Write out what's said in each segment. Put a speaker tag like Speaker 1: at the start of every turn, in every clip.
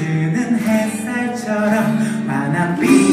Speaker 1: 비추는 햇살처럼 만한 빛.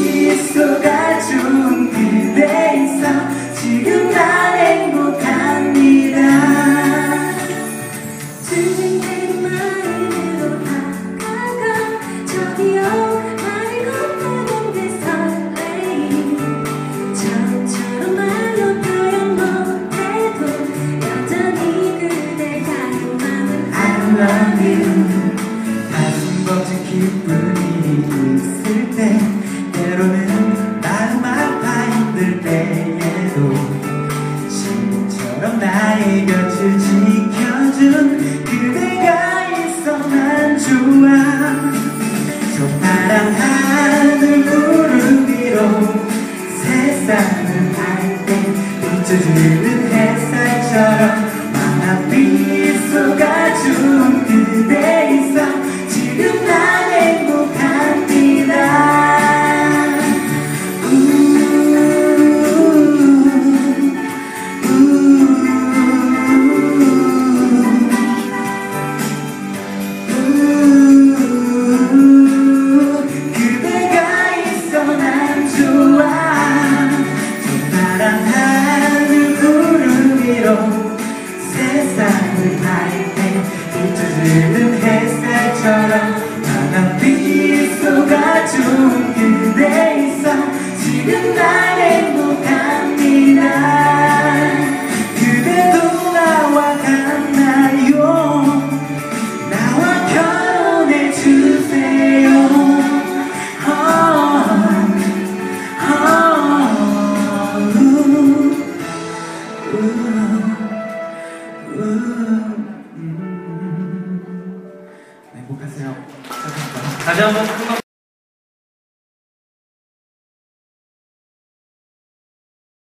Speaker 1: 내 곁을 지켜준 그대가 있어 난 좋아. 저바람 하늘 구름 위로 세상을 알때 비춰지는 햇살처럼 만나 빛 속아 준 그대 있어 Sarah.
Speaker 2: 다시 한번